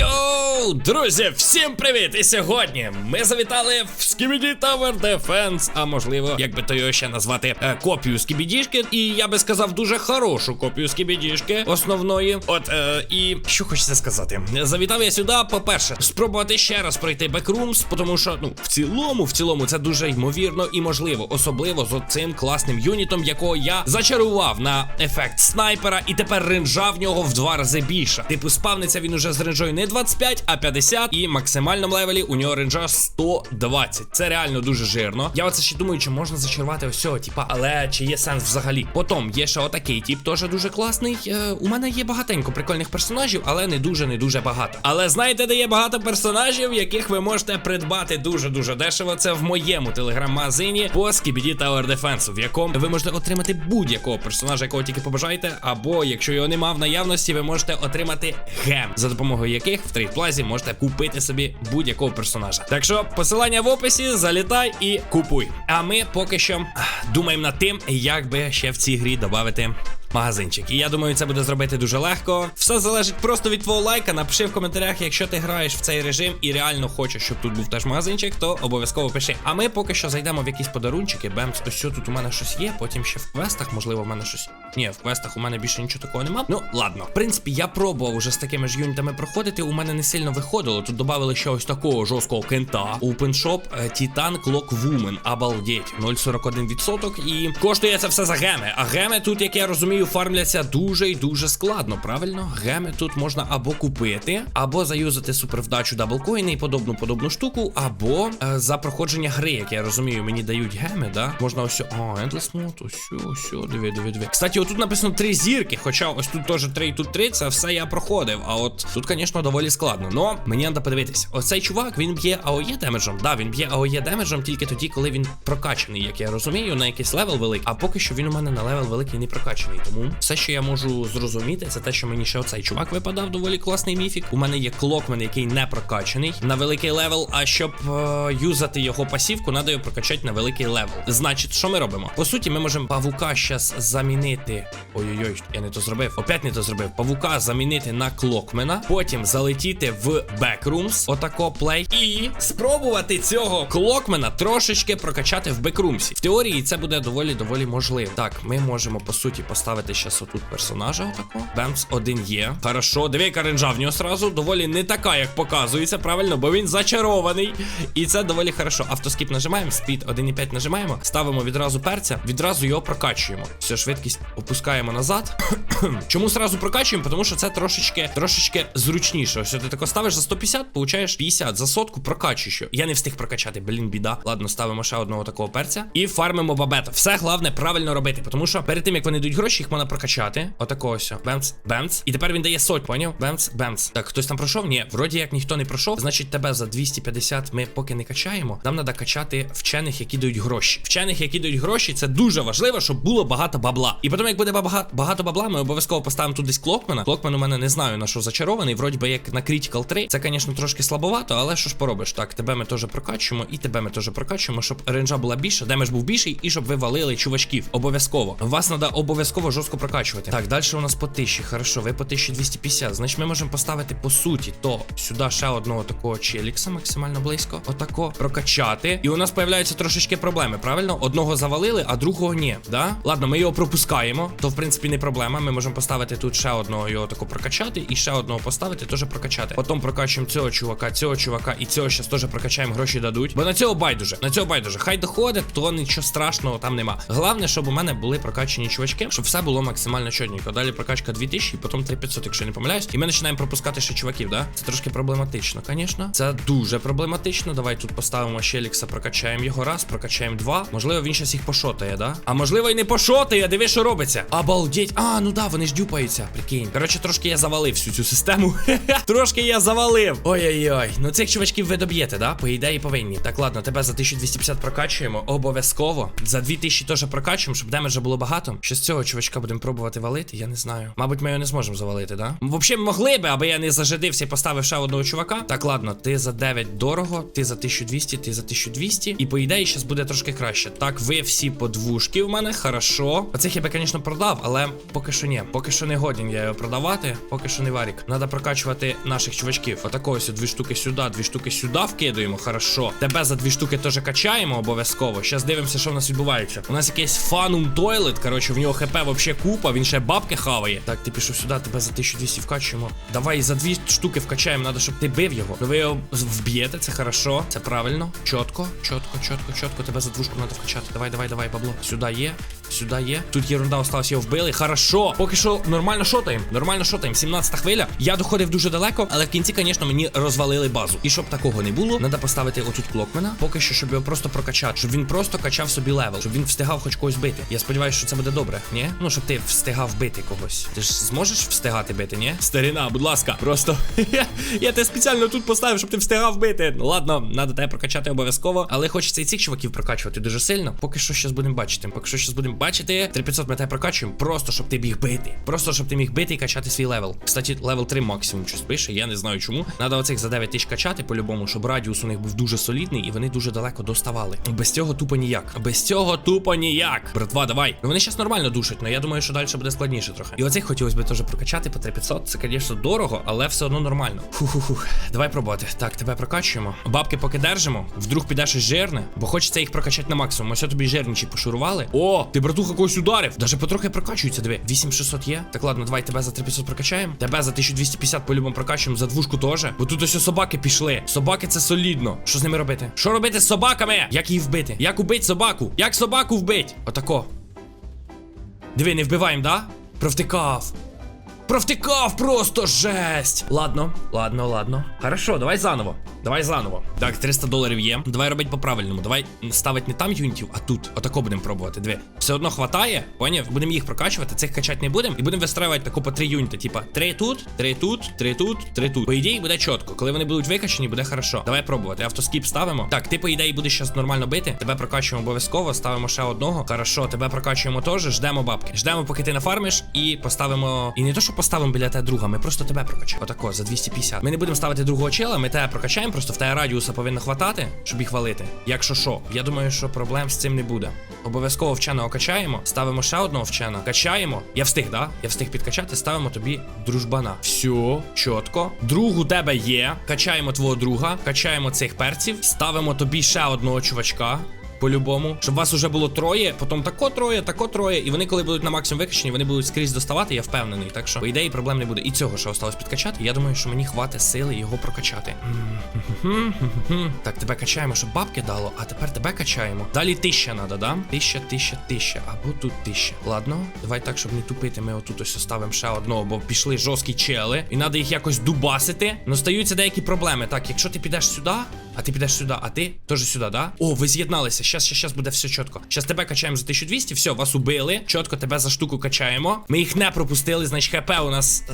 Yo! Йоу, друзі, всім привіт! І сьогодні ми завітали в Skibidi Tower Defense, а можливо, як би то його ще назвати, е, копію Скібідішки. І я би сказав, дуже хорошу копію Скібідішки основної. От е, і що хочеться сказати, завітав я сюди, по-перше, спробувати ще раз пройти Backrooms, тому що ну в цілому, в цілому, це дуже ймовірно і можливо, особливо з оцим класним юнітом, якого я зачарував на ефект снайпера, і тепер ринжа в нього в два рази більша. Типу, спавниться він уже з ринжою не 25, а 50, і максимальному левелі у нього ринжа 120. Це реально дуже жирно. Я оце ще думаю, чи можна зачарувати ось цього типа, але чи є сенс взагалі? Потім є ще отакий тип, теж дуже класний. Е, у мене є багатенько прикольних персонажів, але не дуже не дуже багато. Але знаєте, де є багато персонажів, яких ви можете придбати дуже дуже дешево. Це в моєму телеграм-магазині по Skibidi Tower Defense, в якому ви можете отримати будь-якого персонажа, якого тільки побажаєте, або якщо його нема в наявності, ви можете отримати гем, за допомогою яких в трейдплазі можете купити собі будь-якого персонажа. Так що посилання в описі, залітай і купуй. А ми поки що думаємо над тим, як би ще в цій грі додати магазинчик. І я думаю, це буде зробити дуже легко. Все залежить просто від твого лайка. Напиши в коментарях, якщо ти граєш в цей режим і реально хочеш, щоб тут був теж магазинчик, то обов'язково пиши. А ми поки що зайдемо в якісь подарунчики. Бемс, ось що тут у мене щось є. Потім ще в квестах, можливо, в мене щось. Ні, в квестах у мене більше нічого такого нема. Ну ладно, в принципі, я пробував уже з такими ж юнітами проходити. У мене не сильно виходило. Тут додали ще ось такого жорсткого кента. Open Shop е, Titan Clock Woman. Обалдеть. 0,41%. І коштує це все за геми. А геми тут, як я розумію, фармляться дуже і дуже складно. Правильно? Геми тут можна або купити, або заюзати супервдачу даблкоїни і подобну подобну штуку, або е, за проходження гри, як я розумію, мені дають геми, да? Можна ось. О, Endless Mode, ось, ось, диви, диви, диви. Кстати, отут написано три зірки, хоча ось тут теж три і тут три, це все я проходив. А от тут, звісно, доволі складно. Но мені треба подивитись. Оцей чувак, він б'є АОЄ демеджем. Да, він б'є АОЄ демеджем тільки тоді, коли він прокачаний, як я розумію, на якийсь левел великий. А поки що він у мене на левел великий не прокачаний. Тому все, що я можу зрозуміти, це те, що мені ще оцей чувак випадав доволі класний міфік. У мене є клокмен, який не прокачаний на великий левел. А щоб е, юзати його пасівку, треба його прокачати на великий левел. Значить, що ми робимо? По суті, ми можемо павука щас замінити. Ой-ой-ой, я не то зробив. Опять не то зробив. Павука замінити на клокмена, потім залетіти в Backrooms, отако плей, і спробувати цього клокмена трошечки прокачати в бекрумсі. В теорії це буде доволі доволі можливо. Так, ми можемо по суті поставити щас отут персонажа. Отако. Бемс один є. Хорошо, диви, яка в нього сразу. Доволі не така, як показується, правильно, бо він зачарований. І це доволі хорошо. Автоскіп нажимаємо, спід 1.5 нажимаємо, ставимо відразу перця, відразу його прокачуємо. Все, швидкість опускаємо назад. Чому сразу прокачуємо? Тому що це трошечки трошечки зручніше. Ось ти тако ставиш за 150, получаєш 50 за сотку прокачуєш. Я не встиг прокачати, блін, біда. Ладно, ставимо ще одного такого перця і фармимо бабета. Все головне правильно робити, тому що перед тим як вони дають гроші, їх можна прокачати. Отакого ось. Бемц, бемц. І тепер він дає соть, поняв? Бемц, бемц. Так, хтось там пройшов? Ні, вроді як ніхто не пройшов. Значить, тебе за 250 ми поки не качаємо. Нам треба качати вчених, які дають гроші. Вчених, які дають гроші, це дуже важливо, щоб було багато бабла. І потім, як буде бага- багато бабла, ми обов'язково поставимо тут десь клокмена. Клокмен у мене не знаю на що зачарований. Вроді би як на Critical 3. Це, звісно, трошки слабовато, але що ж поробиш? Так, тебе ми теж прокачуємо, і тебе ми теж прокачуємо, щоб ренджа була більша, демедж був більший, і щоб ви валили чувачків. Обов'язково. Вас треба обов'язково жорстко прокачувати. Так, далі у нас по 1000. Хорошо, ви по 1250. Значить, ми можемо поставити по суті, то сюди ще одного такого челікса, максимально близько. Отако прокачати. І у нас появляються трошечки проблеми, правильно? Одного завалили, а другого ні. Да? Ладно, ми його пропускаємо. То в принципі не проблема. Ми можемо поставити тут ще одного його тако прокачати, і ще одного поставити, теж прокачати. Потім прокачуємо цього чувака, цього чувака і цього щас теж прокачаємо, гроші дадуть. Бо на цього байдуже. На цього байдуже. Хай доходить, то нічого страшного там нема. Головне, щоб у мене були прокачані чувачки, щоб все було максимально чотненько. Далі прокачка 2000 і потім 3500, якщо я не помиляюсь. І ми починаємо пропускати ще чуваків, да? Це трошки проблематично, звісно. Це дуже проблематично. Давай тут поставимо Щелікса, прокачаємо його раз, прокачаємо два. Можливо, він щас їх пошотає, да? А можливо, і не пошотає. Диви, що робиться. Обалдеть. А, ну да, вони ж дюпаються. Прикинь. Коротше, трошки я завалив всю цю систему. трошки я завалив. Ой-ой-ой. Ну цих чувачків ви доб'єте, да? По ідеї повинні. Так, ладно, тебе за 1250 прокачуємо. Обов'язково. За 2000 теж прокачуємо, щоб демеджа було багато. Ще з цього чувачка чувачка будемо пробувати валити, я не знаю. Мабуть, ми його не зможемо завалити, да? Взагалі могли би, аби я не зажидився і поставив ще одного чувака. Так, ладно, ти за 9 дорого, ти за 1200, ти за 1200. І по ідеї зараз буде трошки краще. Так, ви всі по двушки в мене, хорошо. Оцих я би, звісно, продав, але поки що ні. Поки що не годен я його продавати, поки що не варік. Надо прокачувати наших чувачків. Отако ось дві штуки сюди, дві штуки сюди вкидуємо, хорошо. Тебе за дві штуки теж качаємо обов'язково. Щас дивимося, що в нас відбувається. У нас якийсь фанум тойлет. Коротше, в нього хп вообще купа, він ще бабки хаває. Так, ти пішов сюди, тебе за 1200 вкачуємо. Давай за дві штуки вкачаємо, треба, щоб ти бив його. Ну ви його вб'єте, це хорошо, це правильно. Чітко, чітко, чітко, чітко. Тебе за двушку треба вкачати. Давай, давай, давай, бабло. Сюди є. Сюди є. Тут єрунда осталась, його вбили. Хорошо. Поки що нормально шотаємо. Нормально шотаємо. 17 хвиля. Я доходив дуже далеко, але в кінці, звісно, мені розвалили базу. І щоб такого не було, треба поставити отут клокмена. Поки що, щоб його просто прокачати. Щоб він просто качав собі левел, щоб він встигав хоч когось бити. Я сподіваюся, що це буде добре. Ні? Ну, щоб ти встигав бити когось. Ти ж зможеш встигати бити, ні? Старіна, будь ласка, просто я тебе спеціально тут поставив, щоб ти встигав бити. Ну ладно, треба тебе прокачати обов'язково. Але хочеться і цих чуваків прокачувати дуже сильно. Поки що щас будемо бачити. Поки що щас будемо бачити. 3500 ми тебе прокачуємо, просто щоб ти міг бити. Просто щоб ти міг бити і качати свій левел. Кстати, левел 3 максимум щось пише, я не знаю чому. Надо оцих за 9 тисяч качати по-любому, щоб радіус у них був дуже солідний і вони дуже далеко доставали. Без цього тупо ніяк. Без цього тупо ніяк. Братва, давай. Ну вони зараз нормально душать, але я думаю, що далі буде складніше трохи. І оцих хотілося б теж прокачати по 3500. Це, звісно, дорого, але все одно нормально. Фу-ху-ху. Давай пробувати. Так, тебе прокачуємо. Бабки поки держимо. Вдруг підеш із жирне, бо хочеться їх прокачати на максимум. Ось тобі жирничі пошурували. О, ти братуха когось ударив. Даже потрохи прокачується. Диви. 8600 є. Так, ладно, давай тебе за 3500 прокачаємо. Тебе за 1250 по-любому прокачуємо, за двушку теж. Бо тут ось собаки пішли. Собаки це солідно. Що з ними робити? Що робити з собаками? Як її вбити? Як убити собаку? Як собаку вбити? Отако. Диви, не вбиваємо, да? Провтикав. Провтикав просто жесть. Ладно, ладно, ладно. Хорошо, давай заново. Давай заново. Так, 300 доларів є. Давай робити по-правильному. Давай ставить не там юнітів, а тут. Отако будемо пробувати. Диви. Все одно хватає. Поняв? Будемо їх прокачувати, цих качати не будемо. І будемо вистраювати тако по три юніти. Типа три тут, три тут, три тут, три тут. По ідеї буде чітко. Коли вони будуть викачані, буде хорошо. Давай пробувати. Автоскіп ставимо. Так, ти по ідеї будеш зараз нормально бити. Тебе прокачуємо обов'язково. Ставимо ще одного. Хорошо, тебе прокачуємо теж. Ждемо бабки. Ждемо, поки ти нафармиш, і поставимо. І не то, що поставимо біля тебе друга, ми просто тебе прокачаємо. Отако, за 250. Ми не будемо ставити другого чела, ми тебе прокачаємо, просто в тебе радіуса повинно хватати, щоб їх валити. Якщо що, я думаю, що проблем з цим не буде. Обов'язково вченого качаємо, ставимо ще одного вченого, качаємо. Я встиг, да? Я встиг підкачати, ставимо тобі дружбана. Все, чітко. Друг у тебе є. Качаємо твого друга, качаємо цих перців, ставимо тобі ще одного чувачка. По-любому, щоб вас уже було троє, потім тако троє, тако троє, і вони, коли будуть на максимум викачені, вони будуть скрізь доставати, я впевнений. Так що, по ідеї, проблем не буде. І цього ще осталось підкачати. Я думаю, що мені хватить сили його прокачати. Так, тебе качаємо, щоб бабки дало, а тепер тебе качаємо. Далі тисяча надо, да? Тисяча, тисяча, тисяча. Або тут тисяча. Ладно, давай так, щоб не тупити. Ми отут ось оставимо ще одного, бо пішли жорсткі чели, і треба їх якось дубасити. Ну стаються деякі проблеми. Так, якщо ти підеш сюди, а ти підеш сюди, а ти теж сюди, да? О, ви з'єдналися. Щас, щас, щас буде все чітко. Щас тебе качаємо за 1200, все, вас убили. Чітко тебе за штуку качаємо. Ми їх не пропустили, значить ХП у нас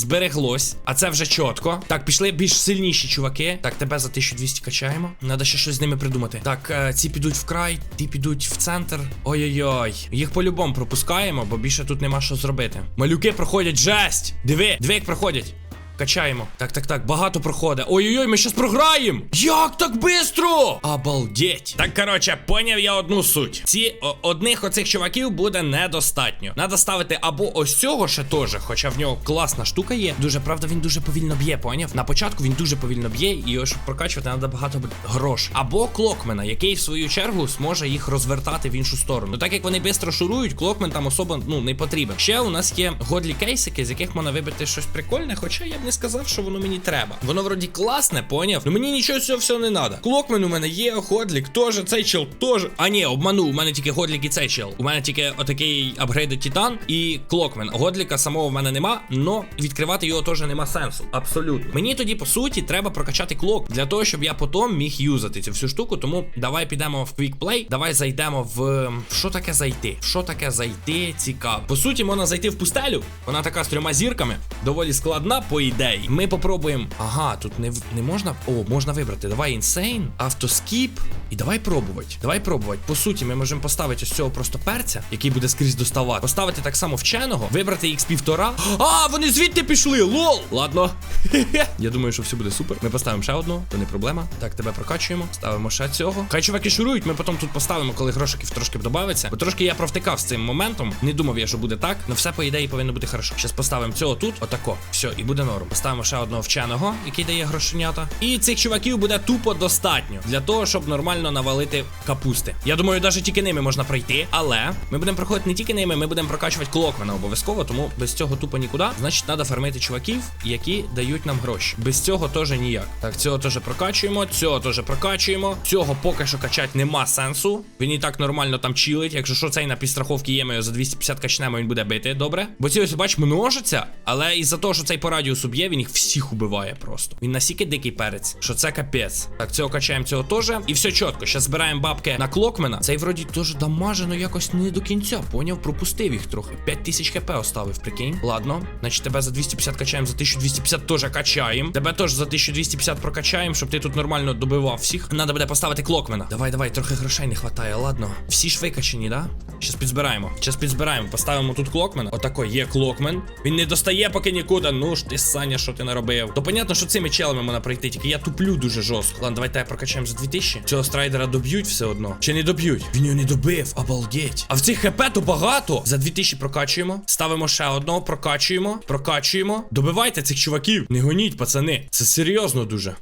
збереглось. А це вже чітко. Так, пішли більш сильніші чуваки. Так, тебе за 1200 качаємо. Надо ще щось з ними придумати. Так, е, ці підуть в край, ті підуть в центр. Ой-ой-ой. Їх по-любому пропускаємо, бо більше тут нема що зробити. Малюки проходять жесть. Диви, диви, як проходять. Качаємо. Так, так, так, багато проходить. Ой-ой-ой, ми щас програємо. Як так бистро? Обалдеть. Так, коротше, поняв я одну суть. Ці о, одних оцих чуваків буде недостатньо. Надо ставити або ось цього ще теж, хоча в нього класна штука є. Дуже правда, він дуже повільно б'є, поняв? На початку він дуже повільно б'є, і його щоб прокачувати, треба багато грошей. Або клокмена, який в свою чергу зможе їх розвертати в іншу сторону. Так як вони швидко шурують, клокмен там особо ну не потрібен. Ще у нас є годлі кейсики, з яких можна вибити щось прикольне, хоча я не сказав, що воно мені треба. Воно вроді класне, поняв? Ну мені нічого цього всього не треба. Клокмен у мене є, годлік теж, цей чел теж. А ні, обманув, у мене тільки годлік і цей чел. У мене тільки отакий апгрейдед Титан і клокмен. Годліка самого в мене нема, но відкривати його теж нема сенсу. Абсолютно. Мені тоді, по суті, треба прокачати клок для того, щоб я потім міг юзати цю всю штуку. Тому давай підемо в Play, давай зайдемо в. Що таке зайти? Що таке зайти? Цікаво. По суті, можна зайти в пустелю. Вона така з трьома зірками, доволі складна, по ідеї. Ідеї. Ми попробуємо. Ага, тут не, не можна. О, можна вибрати. Давай інсейн, автоскіп. І давай пробувати. Давай пробувати. По суті, ми можемо поставити ось цього просто перця, який буде скрізь доставати. Поставити так само вченого, вибрати їх з півтора. А, вони звідти пішли! Лол! Ладно. Я думаю, що все буде супер. Ми поставимо ще одного, то не проблема. Так, тебе прокачуємо. Ставимо ще цього. Хай чуваки шурують, ми потім тут поставимо, коли грошиків трошки додається. Бо трошки я провтикав з цим моментом. Не думав я, що буде так. але все по ідеї повинно бути хорошо. Зараз поставимо цього тут, отако. Все, і буде норм. Поставимо ще одного вченого, який дає грошенята. І цих чуваків буде тупо достатньо для того, щоб нормально навалити капусти. Я думаю, навіть тільки ними можна пройти. Але ми будемо проходити не тільки ними, ми будемо прокачувати клокмена обов'язково, тому без цього тупо нікуди. Значить, треба фармити чуваків, які дають нам гроші. Без цього теж ніяк. Так, цього теж прокачуємо, цього теж прокачуємо. Цього поки що качати нема сенсу. Він і так нормально там чилить. Якщо що цей на підстраховці є, ми його за 250 качнемо, він буде бити. Добре. Бо ці ось бач множаться, але із-за того, що цей по радіусу б'є, він їх всіх убиває просто. Він настільки дикий перець, що це капець. Так, цього качаємо, цього теж. І все чітко. Зараз збираємо бабки на клокмена. Цей вроді теж дамажено якось не до кінця. Поняв, пропустив їх трохи. 5000 хп оставив, прикинь. Ладно, значить тебе за 250 качаємо, за 1250 теж качаємо. Тебе теж за 1250 прокачаємо, щоб ти тут нормально добивав всіх. Надо буде поставити клокмена. Давай, давай, трохи грошей не хватає, ладно. Всі ж викачені, да? Щас підзбираємо. Щас підзбираємо. Поставимо тут клокмена. Отако є клокмен. Він не достає поки нікуди. Ну ж ти, Саня, що ти наробив? То понятно, що цими челами можна пройти, тільки я туплю дуже жорстко. Ладно, давай тебе прокачаємо за 2000. Цього страйдера доб'ють все одно. Чи не доб'ють? Він його не добив, обалдеть. А в цих хп то багато. За 2000 прокачуємо. Ставимо ще одного, прокачуємо, прокачуємо. Добивайте цих чуваків. Не гоніть, пацани. Це серйозно дуже.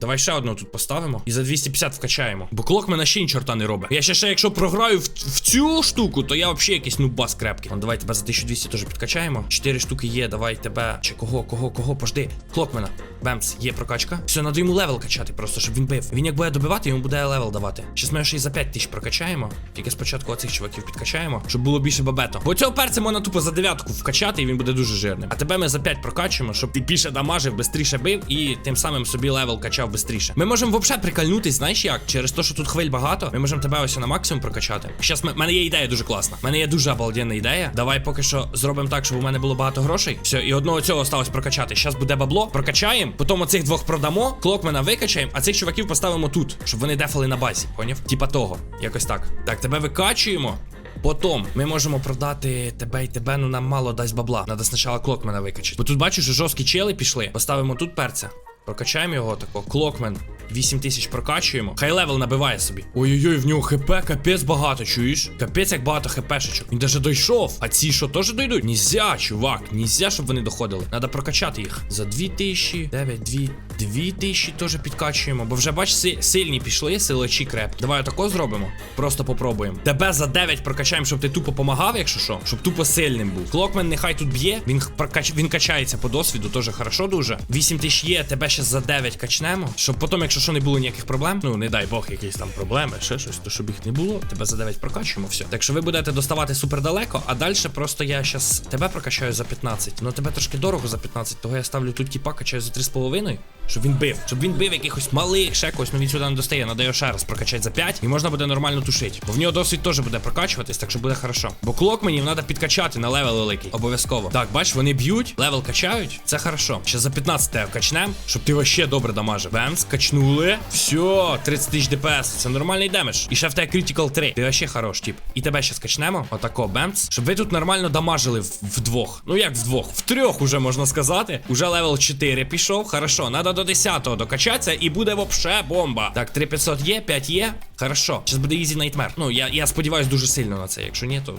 Давай ще одного тут поставимо і за 250 вкачаємо. Бо клок мене ще ні чорта не робить. Я ще ще, якщо програю в, в цю штуку, то я взагалі якийсь нубас крепкий. Ну, давай тебе за 1200 теж підкачаємо. Чотири штуки є, давай тебе. Чи кого, кого, кого, пожди. Клокмена. Бемс, є прокачка. Все, надо йому левел качати, просто щоб він бив. Він як буде добивати, йому буде левел давати. Щас ми ще й за 5 тисяч прокачаємо. Тільки спочатку оцих чуваків підкачаємо, щоб було більше бабето. Бо цього перця можна тупо за дев'ятку вкачати, і він буде дуже жирним. А тебе ми за 5 прокачуємо, щоб ти більше дамажив, бистріше бив і тим самим собі левел качав бистріше. Ми можемо взагалі прикольнутись, знаєш як? Через те, що тут хвиль багато, ми можемо тебе ось на максимум прокачати. Щас в мене є ідея дуже класна. У мене є дуже обалденна ідея. Давай поки що зробимо так, щоб у мене було багато грошей. Все, і одного цього осталось прокачати. Щас буде бабло, прокачаємо, потім оцих двох продамо, клокмена викачаємо, а цих чуваків поставимо тут, щоб вони дефали на базі. Поняв? Типа того. Якось так. Так, тебе викачуємо. Потім ми можемо продати тебе і тебе, ну нам мало дасть бабла. Надо спочатку клокмена викачати. Бо тут бачиш, що жорсткі чели пішли. Поставимо тут перця. Прокачаємо його тако. Клокмен. 8 тисяч прокачуємо. Хай левел набиває собі. Ой-ой-ой, в нього хп капець багато, чуєш? Капець як багато хпшечок. Він даже дойшов. А ці що теж дойдуть? Нізя, чувак. нізя, щоб вони доходили. Надо прокачати їх. За 2 тисячі, 9, 2, 2 тисячі теж підкачуємо. Бо вже бач, сильні пішли, силачі креп. Давай отако зробимо. Просто попробуємо. Тебе за 9 прокачаємо, щоб ти тупо помагав, якщо що. Щоб тупо сильним був. Клокмен нехай тут б'є. Він прокач... він качається по досвіду, теж хорошо дуже. 8 тисяч є, тебе ще за 9 качнемо. Щоб потім, якщо що не було ніяких проблем, ну не дай Бог, якісь там проблеми, ще щось, то щоб їх не було, тебе за 9 прокачуємо, все. Так що ви будете доставати супер далеко, а далі просто я щас тебе прокачаю за 15. Ну тебе трошки дорого за 15, того я ставлю тут тіпа, качаю за 3,5, щоб він бив. Щоб він бив якихось малих, ще когось, ну він сюди не достає, його ще раз прокачати за 5, і можна буде нормально тушити. Бо в нього досвід теж буде прокачуватись, так що буде хорошо. Бо клок мені треба підкачати на левел великий. Обов'язково. Так, бач, вони б'ють, левел качають. Це хорошо. Ще за 15 тебе качнем, щоб ти вообще добре дамажив. Бемс, качнули. Все, 30 тисяч ДПС. Це нормальний демедж. І ще в тебе критикал 3. Ти вообще хорош, тип. І тебе ще скачнемо. Отако, бемс. Щоб ви тут нормально дамажили вдвох. Ну як вдвох? В трьох уже можна сказати. Уже левел 4 пішов. Хорошо, надо до 10-го докачатися і буде вообще бомба. Так, 3500 є, 5 є. Хорошо. Зараз буде Easy Nightmare. Ну, я, я сподіваюся дуже сильно на це. Якщо ні, то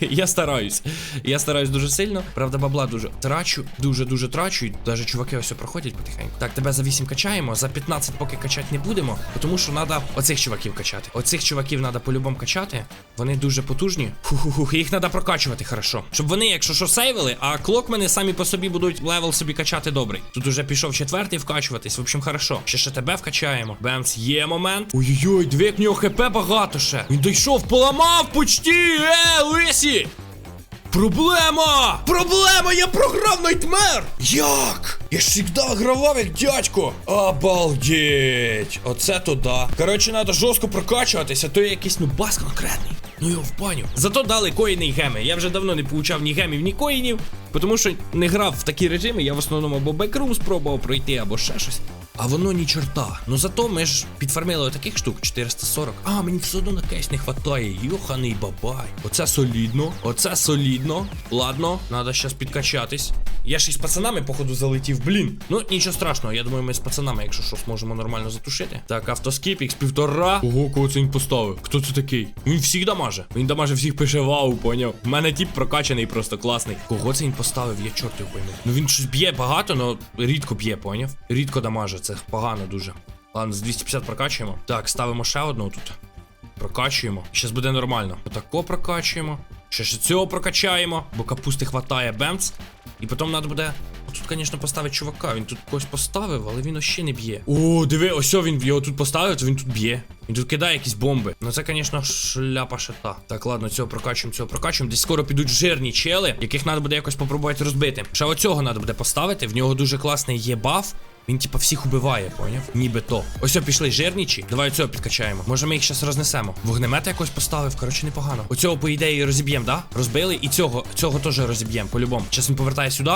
я стараюсь. Я стараюсь дуже сильно. Правда, бабла дуже трачу, дуже-дуже трачу. І навіть чуваки ось проходять потихеньку. Так, тебе за 8 качаємо, за 15 поки качати не будемо, тому що треба оцих чуваків качати. Оцих чуваків треба по-любому качати. Вони дуже потужні. Фу-ху-ху, їх треба прокачувати хорошо. Щоб вони, якщо що, сейвили, а клокмени самі по собі будуть левел собі качати добрий. Тут уже пішов четвертий вкачуватись. В общем, хорошо. Ще ще тебе вкачаємо. Бемс, є момент. Ой-ой-ой, дві як нього хп багато ще. Він дійшов, поламав почти. Е, лисі! Проблема! Проблема! Я програв Найтмер! Як? Я ж завжди гравав як дядько. Обалдеть! Оце то да. Коротше, треба жорстко прокачуватися, то є якийсь ну бас конкретний. Ну його в баню. Зато дали коїни й геми. Я вже давно не получав ні гемів, ні коїнів. Тому що не грав в такі режими, я в основному або бекрум спробував пройти, або ще щось. А воно ні чорта. Ну зато ми ж підфармили таких штук 440. А, мені все одно на кейс не хватає. Йоханий бабай. Оце солідно. Оце солідно. Ладно, треба зараз підкачатись. Я ж із пацанами, походу, залетів, блін. Ну, нічого страшного, я думаю, ми з пацанами, якщо що, зможемо нормально затушити. Так, автоскіп, ікс півтора. Ого, кого це він поставив? Хто це такий? Він всіх дамаже. Він дамаже всіх пише вау, поняв. У мене тип прокачаний, просто класний. Кого це він поставив? Я чорт його пойму. Ну він щось б'є багато, але рідко б'є, поняв? Рідко дамаже, це погано дуже. Ладно, з 250 прокачуємо. Так, ставимо ще одного тут. Прокачуємо. Щас буде нормально. Отако прокачуємо. Ще ще цього прокачаємо, бо капусти хватає бемц. І потім треба буде. Тут, звісно, поставити чувака. Він тут когось поставив, але він ще не б'є. О, диви, ось він його тут поставив, то він тут б'є. Він тут кидає якісь бомби. Ну це, звісно, шляпа шита. Так, ладно, цього прокачуємо, цього прокачуємо. Десь скоро підуть жирні чели, яких треба буде якось попробувати розбити. Ще оцього треба буде поставити. В нього дуже класний є баф. Він типа всіх убиває, поняв? Ніби то. Ось о, пішли жирнічі. Давай оцього підкачаємо. Може ми їх зараз рознесемо. Вогнемет якось поставив, коротше, непогано. Оцього, по ідеї, розіб'ємо, да? Розбили. І цього, цього теж розіб'ємо, по-любому. Зараз він повертає сюди.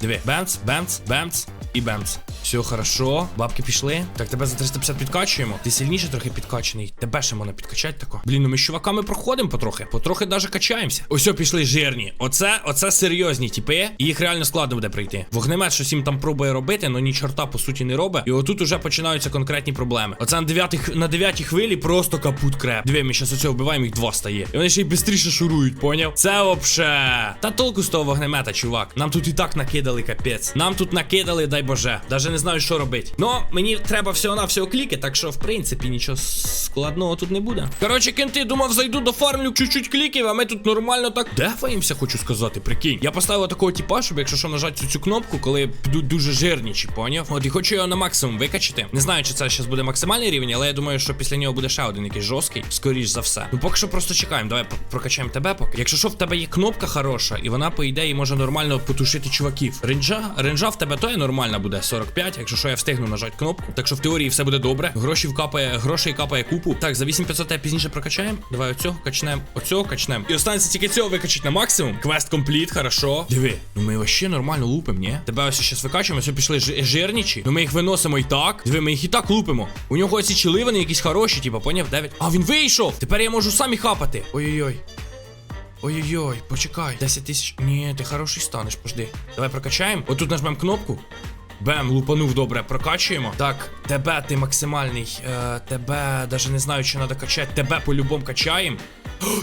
Диви, бемц, бемц, бемц і бемц. Все хорошо. Бабки пішли. Так, тебе за 350 підкачуємо. Ти сильніше трохи підкачаний. Тебе ще можна підкачати тако. Блін, ну ми з чуваками проходимо потрохи. Потрохи даже качаємося. Ось о, пішли жирні. Оце, оце серйозні типи. Їх реально складно буде пройти. Вогнемет щось їм там пробує робити, але ні чорта по суті не робить. І отут уже починаються конкретні проблеми. Оце на 9 на 9 хвилі просто капут креп. Диви, ми зараз оцього вбиваємо, їх два стає. І вони ще й швидше шурують, поняв? Це вообще. Та толку з того вогнемета, чувак. Нам тут і так накидали капець. Нам тут накидали, дай боже. Даже не знаю, що робити. Ну, мені треба всього на всього кліки, так що, в принципі, нічого складного тут не буде. Коротше, кенти, думав, зайду до фармлю чуть-чуть кліків, а ми тут нормально так дефаємося, хочу сказати, прикинь. Я поставив такого типа, щоб якщо що нажати цю, цю кнопку, коли підуть дуже жирнічі, поняв? От і хочу його на максимум викачати. Не знаю, чи це зараз буде максимальний рівень, але я думаю, що після нього буде ще один якийсь жорсткий, скоріш за все. Ну поки що просто чекаємо. Давай прокачаємо тебе поки. Якщо що в тебе є кнопка хороша, і вона, по ідеї, може нормально потушити чуваків. Ренджа, ренджа в тебе то є нормальна буде 45, якщо що я встигну нажати кнопку. Так що в теорії все буде добре. Гроші вкапає, грошей капає купу. Так, за 8500 я пізніше прокачаємо. Давай оцього качнемо, оцього качнемо. І останеться тільки цього викачати на максимум. Квест компліт, хорошо. Диви, ну ми вообще нормально лупимо, ні? Тебе ось зараз викачуємо, все пішли жи- жирнічі. Ну ми їх виносимо і так. Диви, ми їх і так лупимо. У нього оці вони якісь хороші, типа, поняв? 9. А він вийшов! Тепер я можу самі хапати. Ой-ой-ой. Ой-ой-ой, почекай. 10 тисяч. Ні, ти хороший станеш, пожди. Давай прокачаємо. Отут нажмемо кнопку. Бем, лупанув добре, прокачуємо. Так, тебе ти максимальний. Е, тебе даже не знаю, що треба качати. Тебе по-любому качаємо.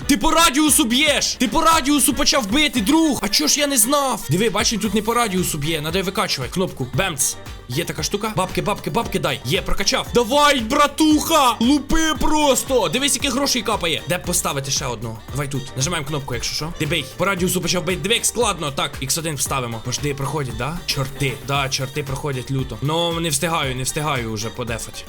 Ти по радіусу б'єш! Ти по радіусу почав бити, друг! А чого ж я не знав? Диви, бачиш, тут не по радіусу б'є. Надо викачувати. Кнопку. Бемц. Є така штука. Бабки, бабки, бабки дай. Є, прокачав. Давай, братуха! Лупи просто! Дивись, які грошей капає. Де поставити ще одного? Давай тут. Нажимаємо кнопку, якщо що. Ти бей. По радіусу почав бити. Диви, як складно. Так, X1 вставимо. Пожди, проходять, да? Чорти. Да, чорти проходять люто. Ну, не встигаю, не встигаю уже подефать.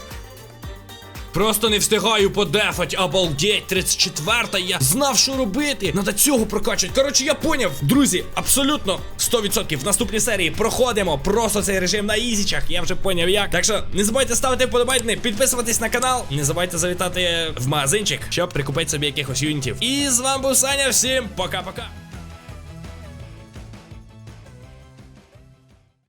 Просто не встигаю подефать, обалдеть, 34-та, я знав, що робити. Надо цього прокачувати. Коротше, я поняв. Друзі, абсолютно 100% в наступній серії проходимо просто цей режим на ізічах. Я вже поняв як. Так що не забувайте ставити вподобайки, підписуватись на канал. Не забувайте завітати в магазинчик, щоб прикупити собі якихось юнітів. І з вами був Саня. Всім пока-пока.